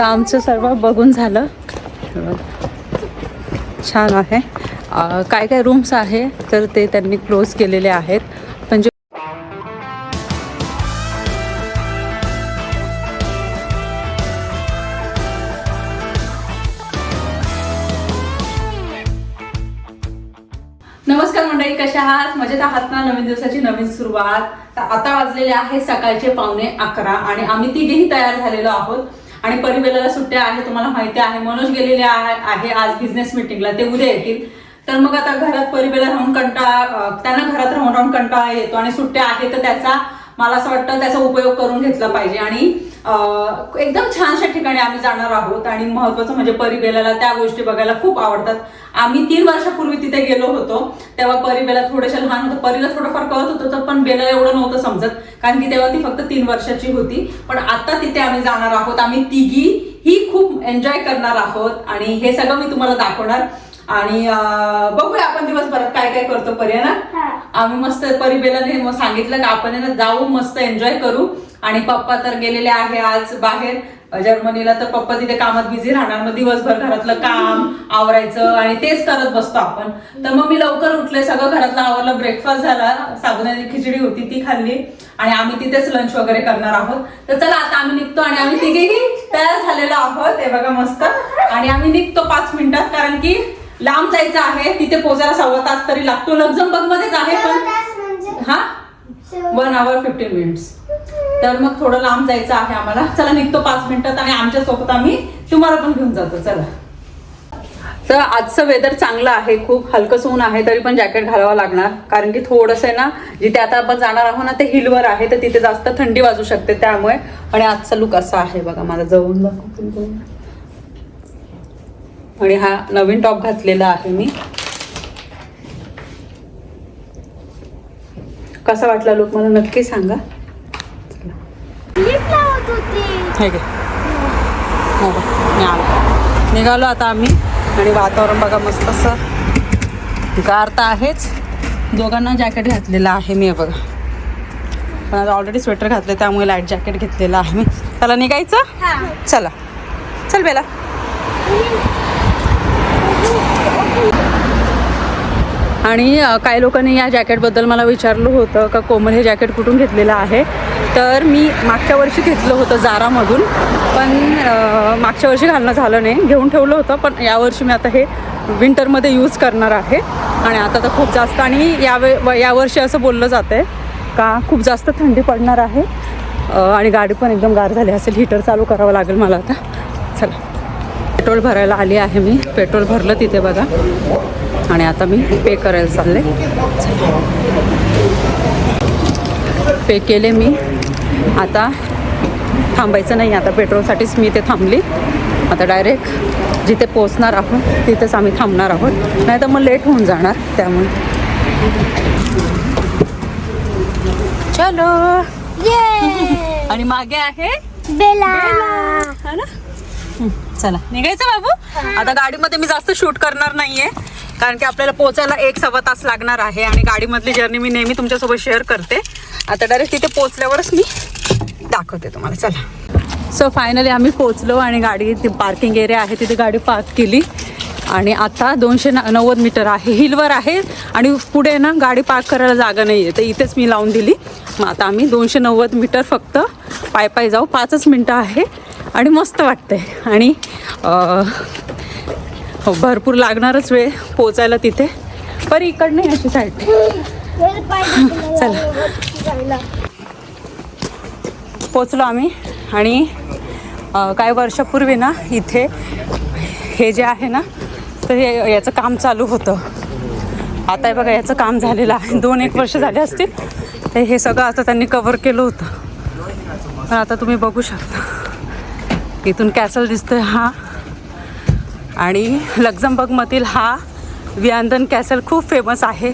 तर आमचं सर्व बघून झालं. छान आहे. काय काय रूम्स आहे तर ते त्यांनी क्लोज केलेले आहेत. पण जे नमस्कार मंडळी कशा आहात? मजेत आहात ना? नवीन दिवसाची नवीन सुरुवात. आता वाजलेले आहे सकाळचे पावणे अकरा आणि आम्ही तिघेही तयार झालेलो आहोत. आणि परिवेलाला सुट्ट्या आहे तुम्हाला माहिती आहे मनोज गेलेले आहे आज बिझनेस मिटिंगला ते उद्या येतील. तर मग आता घरात परिवेला राहून कंटाळा त्यांना घरात राहून राहून कंटाळा येतो आणि सुट्ट्या आहे तर त्याचा मला असं वाटतं त्याचा उपयोग करून घेतला पाहिजे. आणि एकदम छानशा ठिकाणी आम्ही जाणार आहोत आणि महत्वाचं म्हणजे परिबेलाला त्या गोष्टी बघायला खूप आवडतात. आम्ही तीन वर्षापूर्वी तिथे गेलो होतो. तेव्हा परिबेला थोडेसे लहान होतं. परीला थोडंफार कळत होतं तर पण बेला एवढं नव्हतं समजत. कारण की तेव्हा ती फक्त तीन वर्षाची होती. पण आता तिथे आम्ही जाणार आहोत. आम्ही तिघी ही खूप एन्जॉय करणार आहोत. आणि हे सगळं मी तुम्हाला दाखवणार. आणि बघूया आपण दिवसभरात काय काय करतो पर्या ना आम्ही मस्त परिबेलाने मग सांगितलं की आपण जाऊ मस्त एन्जॉय करू. आणि पप्पा तर गेलेले आहे आज बाहेर. जर्मनीला तर पप्पा तिथे कामात बिझी राहणार मग दिवसभर घरातलं काम आवरायचं आणि तेच करत बसतो आपण. तर मग मी लवकर उठले सगळं घरातलं आवरलं ब्रेकफास्ट झाला साबुदाण्याची खिचडी होती ती खाल्ली आणि आम्ही तिथेच लंच वगैरे करणार आहोत. तर चला आता आम्ही निघतो आणि आम्ही तिघेही तयार झालेलो आहोत. हे बघा मस्त. आणि आम्ही निघतो पाच मिनिटात कारण की लांब जायचं आहे. तिथे पोचायला सव्वा तास तरी लागतो. लक्झमबर्ग मध्येच आहे पण. हा? वन आवर फिफ्टीन मिनिट्स तर मग थोडं लांब जायचं आहे आम्हाला. चला निघतो पाच मिनिटात आणि आमच्यासोबत आम्ही तुम्हाला पण घेऊन जातो. चला. तर आजचं वेदर चांगलं आहे. खूप हलकं ऊन आहे. तरी पण जॅकेट घालावं लागणार. कारण की थोडंसं आहे ना जिथे आता आपण जाणार आहोत ना ते हिलवर आहे. तर तिथे जास्त थंडी वाजू शकते त्यामुळे. आणि आजचा लुक असा आहे बघा माझा जवळून आणि हा नवीन टॉप घातलेला आहे मी. कसा वाटला लुक मला नक्की सांगा. हे हो निघालो. आता आम्ही. आणि वातावरण बघा मस्त असं. गार तर आहेच. दोघांना जॅकेट घातलेलं आहे मी बघा. पण आता ऑलरेडी स्वेटर घातले त्यामुळे लाइट जॅकेट घेतलेलं आहे मी. त्याला निघायचं? हा. चला. चल बेला. आणि काही लोकांनी या जॅकेटबद्दल मला विचारलं होतं का कोमल हे जॅकेट कुठून घेतलेलं आहे? तर मी मागच्या वर्षी घेतलं होतं जारामधून पण मागच्या वर्षी घालणं झालं नाही. घेऊन ठेवलं होतं पण यावर्षी मी आता हे विंटरमध्ये यूज करणार आहे. आणि आता तर खूप जास्त आणि यावे व- यावर्षी असं बोललं जातं आहे का खूप जास्त थंडी पडणार आहे. आणि गाडी पण एकदम गार झाली असेल हीटर चालू करावं लागेल मला आता. चला. पेट्रोल भरायला आली आहे मी. पेट्रोल भरलं तिथे बघा. आणि आता मी पे करायला चालले. पे केले मी. आता थांबायचं नाही आता पेट्रोलसाठीच मी ते थांबली. आता डायरेक्ट जिथे पोचणार आहोत तिथेच आम्ही थांबणार आहोत. नाही तर मग लेट होऊन जाणार त्यामुळे. चलो. ये आणि मागे आहे बेला. हा ना? चला. निघायचं बाबू? आता गाडीमध्ये मी जास्त शूट करणार नाहीये. कारण की आपल्याला पोहोचायला एक सव्वा तास लागणार आहे आणि गाडीमधली जर्नी मी नेहमी तुमच्यासोबत शेअर करते. आता डायरेक्ट तिथे पोहोचल्यावरच मी दाखवते तुम्हाला. चला. सो फायनली आम्ही पोहोचलो आणि गाडी ती पार्किंग एरिया आहे तिथे गाडी पार्क केली. आणि आता दोनशे न- नव्वद मीटर आहे. हिलवर आहे आणि पुढे ना गाडी पार्क करायला जागा नाही आहे तर इथेच मी लावून दिली. मग आता आम्ही दोनशे नव्वद मीटर फक्त पाय पाय जाऊ. पाचच मिनटं आहे आणि मस्त वाटतंय. आणि हो. भरपूर लागणारच वेळ पोचायला तिथे. पण इकडनं नाही अशी साईड चला. पोचलो आम्ही आणि काही वर्षापूर्वी ना इथे हे जे आहे ना तर हे याचं काम चालू होतं. आता हे बघा याचं काम झालेलं आहे. दोन एक वर्ष झाले असतील. तर हे सगळं आता त्यांनी कवर केलं होतं. पण आता तुम्ही बघू शकता. इथून कॅसल दिसतोय हा. आणि लक्झमबर्गमधील हा वियांदन कॅसल खूप फेमस आहे.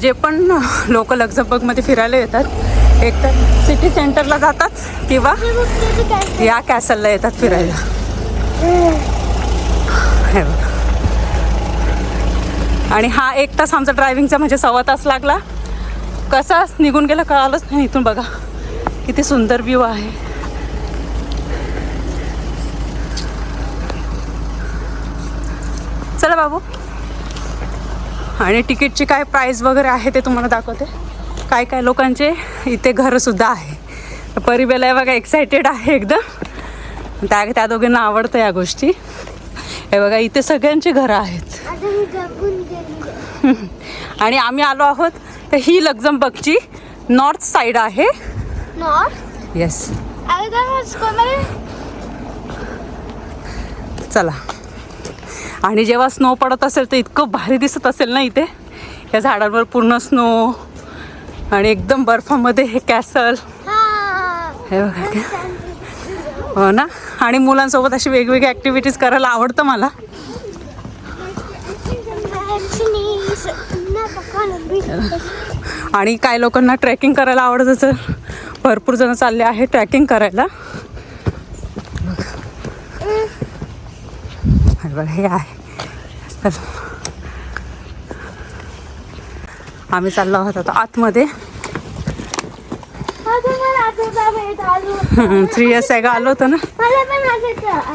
जे पण लोक लक्झमबर्गमध्ये फिरायला येतात एक तर सिटी सेंटरला जातात किंवा या कॅसलला येतात फिरायला. हे बघा. आणि हा एक तास आमचा ड्रायव्हिंगचा म्हणजे सव्वा तास लागला. कसा निघून गेला कळालंच नाही इथून बघा. किती सुंदर व्ह्यू आहे. चला बाबू. आणि तिकीटची काय प्राईस वगैरे आहे ते तुम्हाला दाखवते. काय काय लोकांचे इथे घरंसुद्धा आहे. परिबेला आहे बघा एक्सायटेड आहे एकदम. त्या त्या दोघींना आवडतं या गोष्टी. हे बघा इथे सगळ्यांची घरं आहेत. आणि आम्ही आलो आहोत तर ही लक्झमबर्गची नॉर्थ साईड आहे. नॉर्थ येस चला. आणि जेव्हा स्नो पडत असेल तर इतकं भारी दिसत असेल ना इथे. या झाडांवर पूर्ण स्नो आणि एकदम बर्फामध्ये हे कॅसल हे बघा. हो ना? आणि मुलांसोबत अशी वेगवेगळी ॲक्टिव्हिटीज करायला आवडतं मला. आणि काही लोकांना ट्रेकिंग करायला आवडत तर भरपूर जण चालले आहे ट्रॅकिंग करायला. हे हे आहे तर आम्ही चाललो आहोत आता आतमध्ये. थ्री इयर्स आहे का आलो होतो ना.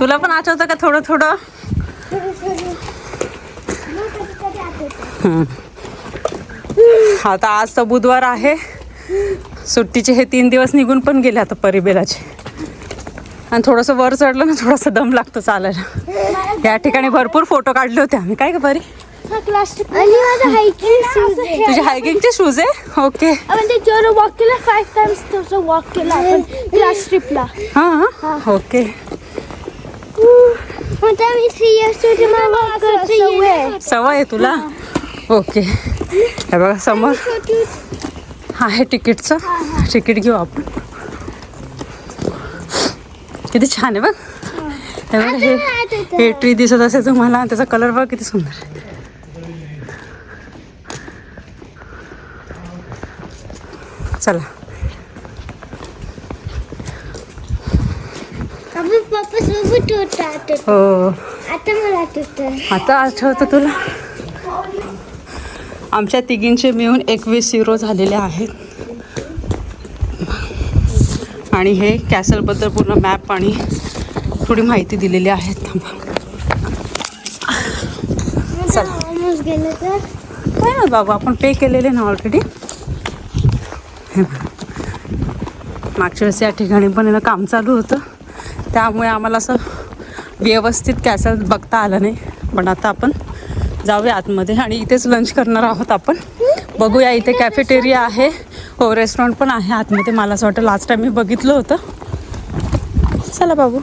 तुला पण आठवतं का थोडं थोडं? आता आज तर बुधवार आहे. सुट्टीचे हे तीन दिवस निघून पण गेले आता परिबेलाचे. आणि थोडंसं वर चढलं ना थोडासा दम लागतो चालायला. या ठिकाणी भरपूर फोटो काढले होते आम्ही. काय का बरी आणि माझा हायकिंग शूज आहे. तुझे हायकिंगचे शूज आहे? ओके आपण ते जेवढं वॉक केलं फाईव्ह टाइम्स तसं वॉक केलं आपण क्लास ट्रिपला हां हां. ओके सवय आहे. तुला? ओके हे बघा समोर. आहे तिकीटचं. तिकीट घेऊ आपण. किती छान आहे बघ. हे हे ट्री दिसत असेल तुम्हाला त्याचा कलर बघ किती सुंदर. चला. हो. आता मला आठवतं. आता आठवतं तुला? आमच्या तिघींचे मिळून एकवीस युरो झालेले आहेत. आणि हे कॅसलबद्दल पूर्ण मॅप आणि थोडी माहिती दिलेली आहे. थांबा. चला. काय ना बाबा आपण पे केलेले ना ऑलरेडी मागच्या वेळेस या ठिकाणी पण आहे काम चालू होतं. त्यामुळे आम्हाला असं व्यवस्थित कॅसल बघता आलं नाही. पण आता आपण जाऊया आतमध्ये आणि इथेच लंच करणार आहोत आपण. बघूया इथे कॅफेटेरिया आहे. हो रेस्टॉरंट पण आहे आतमध्ये. मला असं वाटतं लास्ट टाइम मी बघितलं होतं. चला बाबू.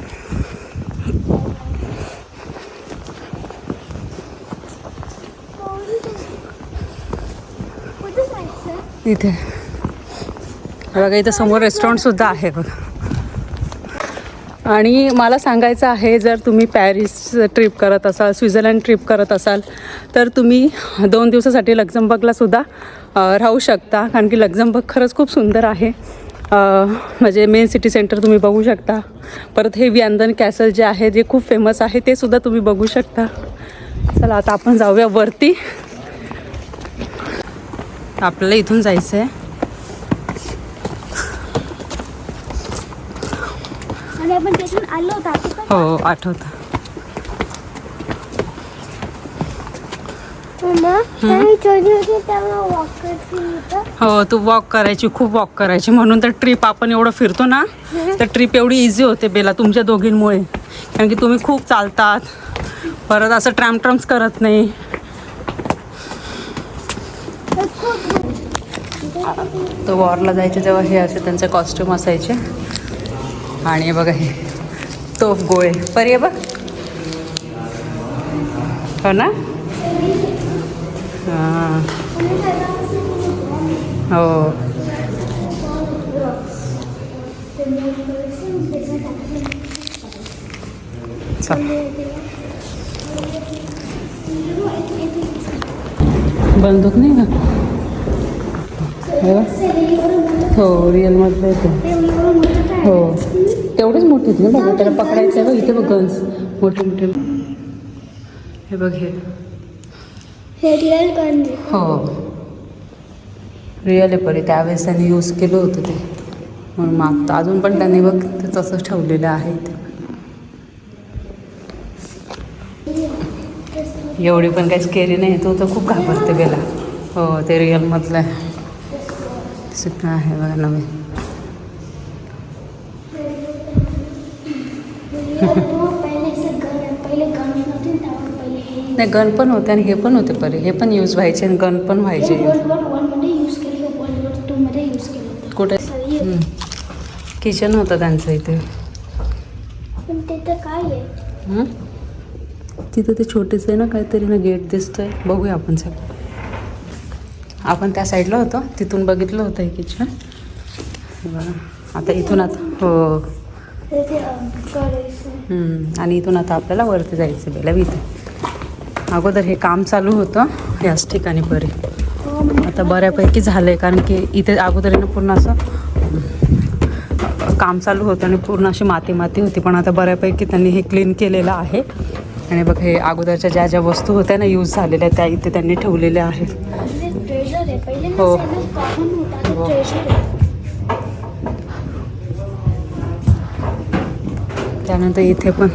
इथे. बघा इथं समोर रेस्टॉरंटसुद्धा आहे बघा. आणि मला सांगायचं आहे जर तुम्ही पॅरिस ट्रिप करत असाल स्वित्झर्लंड ट्रिप करत असाल तर तुम्ही दोन दिवसासाठी लक्झमबर्गला सुद्धा राहू शकता. कारण की लक्झमबर्ग खरंच खूप सुंदर आहे. म्हणजे मेन सिटी सेंटर तुम्ही बघू शकता. परत हे व्यांदन कॅसल जे आहे जे खूप फेमस आहे ते सुद्धा तुम्ही बघू शकता. चला आता आपण जाऊया वरती. आपल्याला इथून जायचं आहे आणि आपण तिथून आलो होतो आठवतं हो आठवतं. मग मी छोटी होती तेव्हा वॉक करते होतं हो तू वॉक करायची खूप वॉक करायची. म्हणून तर ट्रिप आपण एवढं फिरतो ना तर ट्रिप एवढी इझी होते बेला तुमच्या दोघींमुळे. कारण की तुम्ही खूप चालतात. परत असं ट्रॅम ट्रम्स करत नाही. तर वॉरला जायचे तेव्हा हे असे त्यांचे कॉस्ट्युम असायचे. आणि हे बघा हे. तोफ गोळे. पर आहे बघ. हो ना? हां. हो. बंदूक नाही का? हो रिअलमधलं आहे हो. तेवढेच मोठे ना बघा त्याला पकडायचं आहे बघ इथे बघ गन्स मोठे मोठे. हे बघ हे. हे रिअल हो. रिअल आहे परी त्यावेळेस त्यांनी यूज केलं होतं ते. म्हणून मग आता अजून पण त्यांनी बघ ते तसंच ठेवलेलं आहे ते एवढी पण काही स्केरी नाही तू तर खूप घाबरते बेला. हो ते रिअलमधलं आहे. सुद्धा आहे बघा नवीन पहिले से गन पहिले गन नव्हते त्यावर पहिले हे नाही गन पण होते आणि हे पण होते परे हे पण यूज व्हायचे आणि गन पण व्हायचे. कुठे? किचन होतं त्यांचं इथे? तिथं ते छोटेच आहे ना काहीतरी ना गेट दिसतंय. बघूया आपण सगळं. आपण त्या साईडला होतो. तिथून बघितलं होतं हे किचन बघा. आता इथून आता हो. आणि इथून आता आपल्याला वरती जायचं बेला इथे. अगोदर हे काम चालू होतं. याच ठिकाणी बरे. आता बऱ्यापैकी झालं आहे कारण की इथे अगोदर पूर्ण असं काम चालू होतं आणि पूर्ण अशी माती माती होती पण आता बऱ्यापैकी त्यांनी हे क्लीन केलेलं आहे. आणि बघ हे अगोदरच्या ज्या ज्या वस्तू होत्या ना यूज झालेल्या त्या इथे त्यांनी ठेवलेल्या आहेत. हो. हो. त्यानंतर इथे पण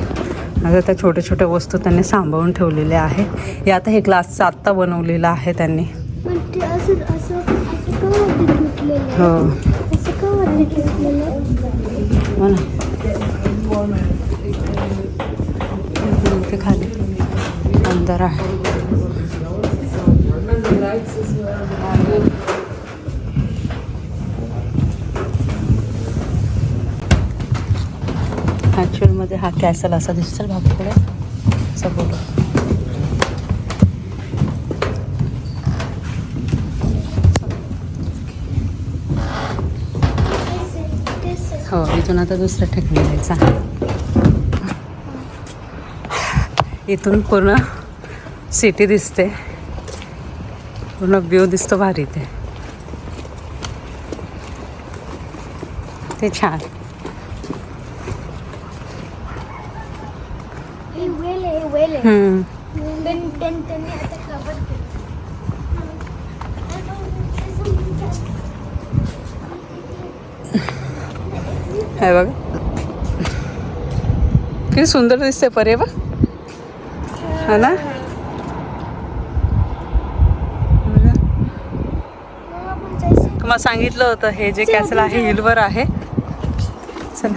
आता त्या छोट्या छोट्या वस्तू त्यांनी सांभाळून ठेवलेल्या आहे हे आता हे ग्लासचं आत्ता बनवलेलं आहे त्यांनी. पण ते असं असं असं का वरती तुटलेलं आहे? हो असं का वरती तुटलेलं आहे? हो ना इथे खाली अंदर आहे ॲक्च्युअलमध्ये हा कॅसल असा दिसेल बाबूकडे असं बोलू. हो इथून आता दुसऱ्या ठिकाणी जायचं इथून पूर्ण सिटी दिसते. पूर्ण व्ह्यू दिसतो भारी ते छान हे वेल आहे हे वेल आहे हम्म. पण त्यां- त्यांनी आता कव्हर केलं हे बघ. किती सुंदर दिसते परे बघ. हा ना? तुम्हाला सांगितलं होतं हे जे कॅसल आहे हिलवर आहे. चला.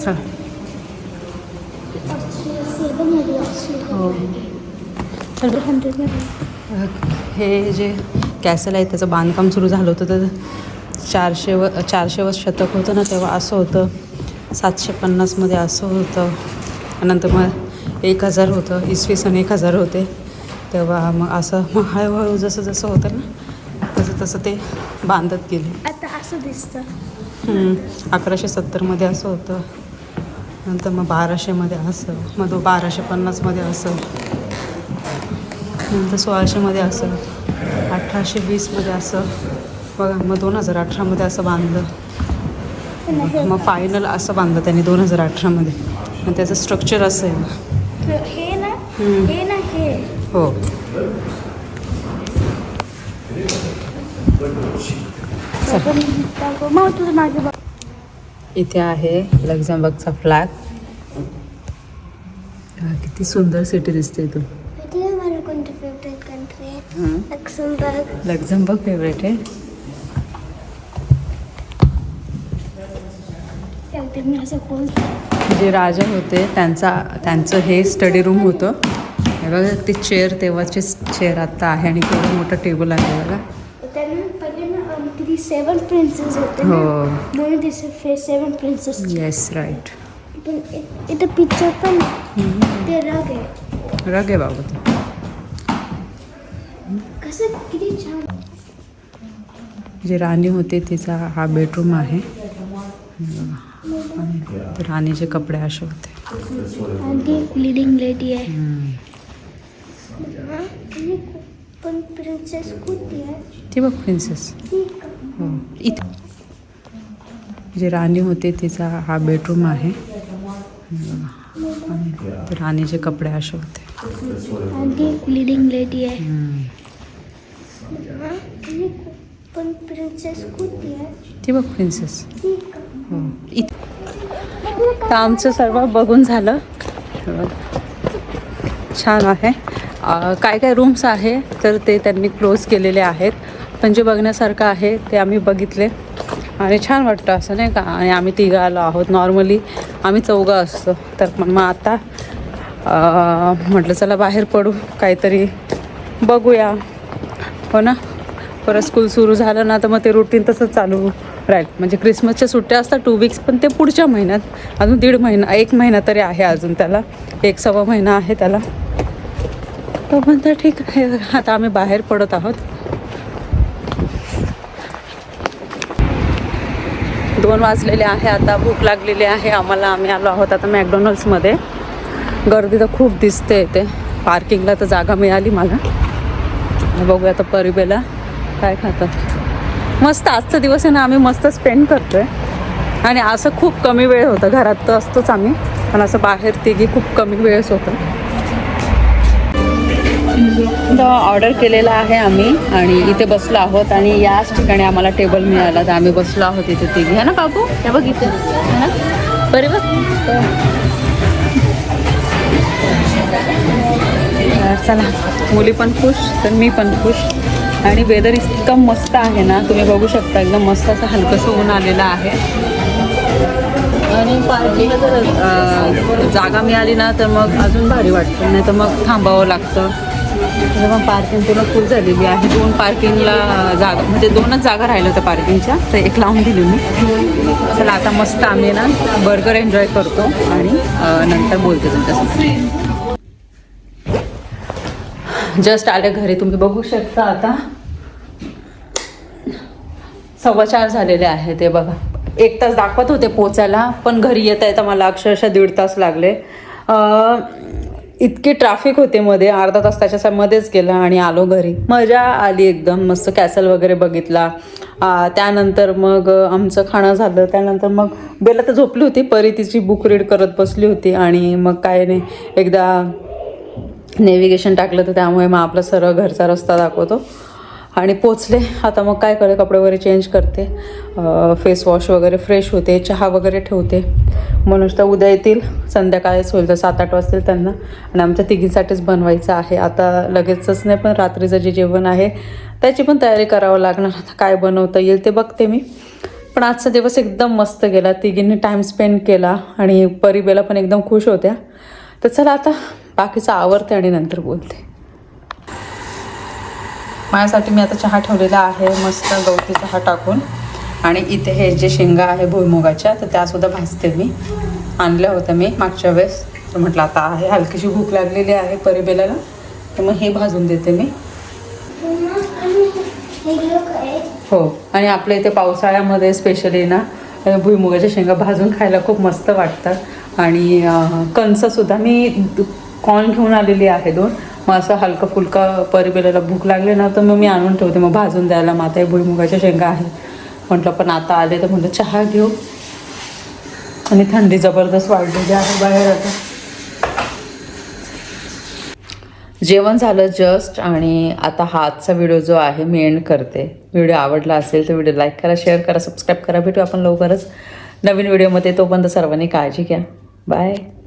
चला. हो. हे जे कॅसल आहे त्याचं बांधकाम सुरू झालं होतं तर चारशे व चारशे शतक होतं ना तेव्हा असं होतं. सातशे पन्नासमध्ये असं होतं. नंतर मग एक हजार होतं इसवी सन एक हजार होते. तेव्हा मग असं मग हळूहळू जसं जसं होतं ना तसं तसं ते बांधत गेले. आता असं दिसतं. अकराशे सत्तरमध्ये असं होतं. नंतर मग बाराशेमध्ये असं मग बाराशे पन्नासमध्ये असं. नंतर सोळाशेमध्ये असं अठराशे वीसमध्ये असं बघा मग दोन हजार अठरामध्ये असं बांधलं. मग फायनल असं बांधलं त्यांनी दोन हजार अठरामध्ये. आणि त्याचं स्ट्रक्चर असं आहे हे ना. हे हे. हो. इथे आहे लक्झमबर्गचा फ्लॅग. किती सुंदर सिटी दिसते इथून माहिती आहे मला कोणती फेवरेट कंट्री आहे हं. Luxembourg Luxembourg. फेवरेट आहे. जे राजा होते त्यांचा त्यांचं हे स्टडी रूम होतं. हे बघा ते चेअर तेव्हाचे चेअर आत्ता आहे आणि केवढं मोठं टेबल आहे बघा. सेवन प्रिन्सेस होते हो. म्हणून सेवन प्रिन्सेस येस राईट पण इथं पिक्चर पण ते रग आहे. रग आहे बाबा कसं किती छान. जे राणी होते तिचा हा बेडरूम आहे. राणीचे कपडे असे होते. लिडिंग लेडी आहे. हा, पण प्रिन्सेस कुठे आहे? ती बघ प्रिन्सेस? हो. इथे. जे राणी होते तिचा हा बेडरूम आहे. राणीचे कपडे असे होते. लिडिंग लेडी आहे हम्म. हा, आणि पण प्रिन्सेस कुठे ती बघ प्रिन्सेस तर आमचं सर्व बघून झालं. छान आहे. काय काय रूम्स आहे तर ते त्यांनी क्लोज केलेले आहेत. पण जे बघण्यासारखं आहे ते आम्ही बघितले. आणि छान वाटतं असं नाही का? आणि आम्ही तिघं आलो आहोत. नॉर्मली आम्ही चौघं असतो. तर पण मग आता म्हटलं चला बाहेर पडू. काहीतरी बघूया. हो ना? परत स्कूल सुरू झालं ना तर मग ते रुटीन तसंच चालू राहील. म्हणजे क्रिसमसच्या सुट्ट्या असतात टू वीक्स पण ते पुढच्या महिन्यात अजून दीड महिना एक महिना तरी आहे अजून त्याला. एक सव्वा महिना आहे त्याला. तो म्हणता ठीक आहे आता आम्ही बाहेर पडत आहोत. दोन वाजलेले आहे आता भूक लागलेली आहे आम्हाला आम्ही आलो आहोत आता मॅकडॉनल्ड्समध्ये. गर्दी तर खूप दिसते इथे. पार्किंगला तर जागा मिळाली मला. बघूया आता परिबेला. काय खातात मस्त आजचा दिवस आहे ना आम्ही मस्त स्पेंड करतोय. आणि असं खूप कमी वेळ होतं. घरात तर असतोच आम्ही. पण असं बाहेर तिघी खूप कमी वेळच होतं. ऑर्डर केलेला आहे आम्ही. आणि इथे बसलो आहोत. आणि याच ठिकाणी आम्हाला टेबल मिळाला. तर आम्ही बसलो आहोत इथे तिघी. है ना बाबू? हे बघ इथे. ना? बरे बघ. चला. मुली पण खुश तर मी पण खुश. आणि वेदर इतकं मस्त आहे ना तुम्ही बघू शकता एकदम मस्त असं हलकंसं ऊन आलेलं आहे. आणि पार्किंगला जर जागा मिळाली ना तर मग अजून भारी वाटतं नाही तर मग थांबावं लागतं. मग पार्किंग पूर्ण फुल झालेली आहे. दोन पार्किंगला जागा म्हणजे दोनच जागा राहिल्या होत्या पार्किंगच्या तर एक लावून दिली मी. चला आता मस्त आम्ही ना बर्गर एन्जॉय करतो आणि नंतर बोलते तुमच्यासोबत. जस्ट आले घरी तुम्ही बघू शकता आता. सव्वा चार झालेले आहे ते बघा. एक तास दाखवत होते पोचायला पण घरी येता येता मला अक्षरशः दीड तास लागले. इतके इतकी ट्रॅफिक होते मध्ये अर्धा तास त्याच्या मध्येच गेला आणि आलो घरी. मजा आली एकदम मस्त कॅसल वगैरे बघितला. त्यानंतर मग आमचं खाणं झालं. त्यानंतर मग बेला तर झोपली होती परी तिची बुक रीड करत बसली होती आणि मग काय नाही एकदा नेव्हिगेशन टाकलं तर त्यामुळे मग आपला सरळ घरचा रस्ता दाखवतो. आणि पोचले. आता मग काय करते कपडे वगैरे चेंज करते. फेस वॉश वगैरे फ्रेश होते. चहा वगैरे ठेवते. म्हणून तर उद्या येतील. संध्याकाळीच होईल. तर सात आठ वाजतील त्यांना. आणि आमच्या तिघींसाठीच बनवायचं आहे. आता लगेचच नाही पण रात्रीचं जे जेवण आहे त्याची पण तयारी करावं लागणार. आता काय बनवता येईल ते बघते मी. पण आजचा दिवस एकदम मस्त गेला. तिघींनी टाईम स्पेंड केला. आणि परिबेला पण एकदम खुश होत्या. तर चला आता बाकीचं आवरते आणि नंतर बोलते. माझ्यासाठी मी आता चहा ठेवलेला आहे मस्त गवती चहा टाकून. आणि इथे हे जे शेंगा आहे भुईमुगाच्या तर त्यासुद्धा भाजते मी. आणल्या होत्या मी मागच्या वेळेस. तर म्हटलं आता आहे हलकीशी भूक लागलेली आहे परिबेलाला. तर मग हे भाजून देते मी. हो आणि आपल्या इथे पावसाळ्यामध्ये स्पेशली ना भुईमुगाच्या शेंगा भाजून खायला खूप मस्त वाटतात. आणि कंससुद्धा कणसंसुद्धा मी कॉर्न घेऊन आलेली आहे दोन. मग असं हलका फुलका परिबेलाला भूक लागली ना तर मग मी आणून ठेवते. मग भाजून द्यायला माता भुईमुगाच्या शेंगा आहे. म्हटलं पण आता आले तर म्हटलं चहा घेऊ. आणि थंडी जबरदस्त वाढलेली आहे बाहेर आता. जेवण झालं जस्ट आणि आता हा आजचा व्हिडिओ जो आहे मी एंड करते. व्हिडिओ आवडला असेल तर व्हिडिओ लाईक करा शेअर करा सबस्क्राईब करा. भेटू आपण लवकरच. नवीन व्हिडिओमध्ये तोपर्यंत सर्वांनी काळजी घ्या. Bye.